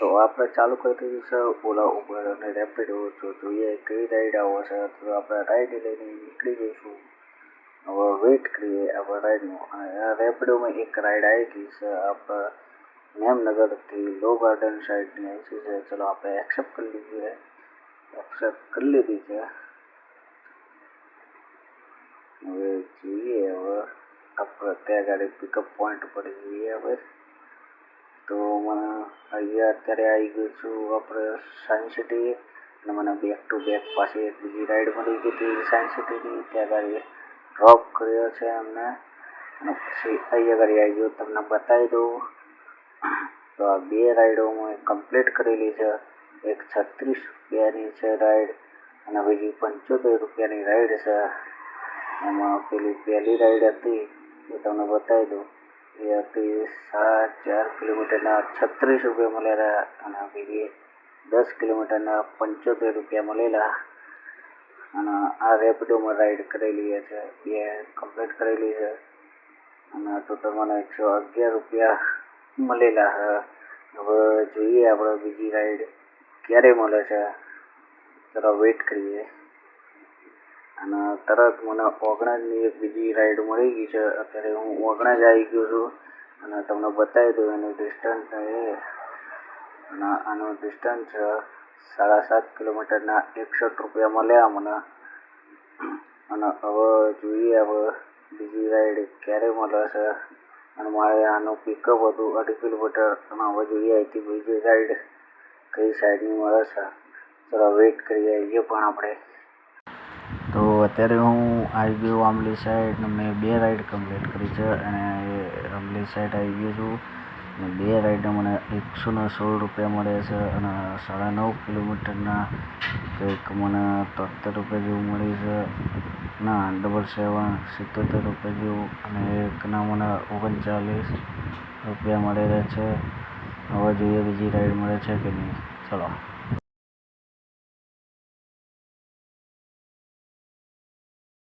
તો આપણે ચાલુ કરી દીધું છે, ઓલા ઉબર અને રેપિડો તો જોઈએ. કઈ રાઈડ આવશે તો આપણે રાઈડ લઈને નીકળી જઈશું. હવે વેઇટ કરીએ આપણે રાઈડનું અને રેપિડોમાં એક રાઈડ આવી ગઈ છે, આપણે મેમનગરથી લો ગાર્ડન સાઈડની આવી છે. ચલો આપણે એક્સેપ્ટ કરી લીધી એક્સેપ્ટ કરી લીધી છે. હવે જોઈએ હવે. આપણે ત્યાં ગાડી પિકઅપ પોઈન્ટ પર જઈએ હવે. તો મને અહીંયા અત્યારે આવી ગયું છું આપણે સાયન્સ સિટી અને મને બેક ટુ બેક પાછી એક બીજી રાઈડ મળી ગઈ હતી સાયન્સ સિટીની ત્યાં આગળ ડ્રોપ કર્યો છે અમને અને પછી અહીંયા ગાડી આવી ગયો, તમને બતાવી દઉં. તો આ બે રાઈડો મેં કમ્પ્લીટ કરેલી છે. એક છત્રીસ રૂપિયાની છે રાઈડ અને બીજી પંચોતેર રૂપિયાની રાઈડ છે. એમાં પેલી પહેલી રાઈડ હતી એ તમને બતાવી દઉં. હતી સાત, ચાર કિલોમીટરના છત્રીસ રૂપિયા મળેલા અને બીજી દસ કિલોમીટરના પંચોતેર રૂપિયા મળેલા. અને આ રેપિડોમાં રાઈડ કરેલી છે, બે કમ્પ્લીટ કરેલી છે. અને ટોટલ મને એકસો અગિયાર રૂપિયા મળેલા હવે જોઈએ આપણે બીજી રાઈડ ક્યારે મળે છે. જરા વેઇટ કરીએ. અને તરત મને ઓગણજની એક બીજી રાઈડ મળી ગઈ છે. અત્યારે હું ઓગણજ આવી ગયો છું અને તમને બતાવી દઉં એનું ડિસ્ટન્સ એ. અને આનું ડિસ્ટન્સ સાડા સાત કિલોમીટરના એકસઠ રૂપિયા મળ્યા મને. અને હવે જોઈએ હવે બીજી રાઈડ ક્યારે મળે છે અને મારે આનું પિકઅપ હતું અઢી કિલોમીટર. અને હવે જોઈએ અહીંથી બીજી રાઈડ કઈ સાઈડની મળે છે ચલો વેઇટ કરીએ એ પણ આપણે. તો અત્યારે હું આવી ગયો આંબલી સાઈડ ને મેં બે રાઈડ કમ્પ્લીટ કરી છે અને આંબલી સાઈડ આવી ગયો છું. અને બે રાઈડના મને એકસો ને સોળ રૂપિયા મળે છે અને સાડા નવ કિલોમીટરના કંઈક મને તોતેર રૂપિયા જેવું મળી છે. ના ડબલ સેવન સિત્તોતેર રૂપિયા જેવું અને એકના મને ઓગણચાલીસ રૂપિયા મળેલા છે. હવે જોઈએ બીજી રાઈડ મળે છે કે નહીં. ચલો.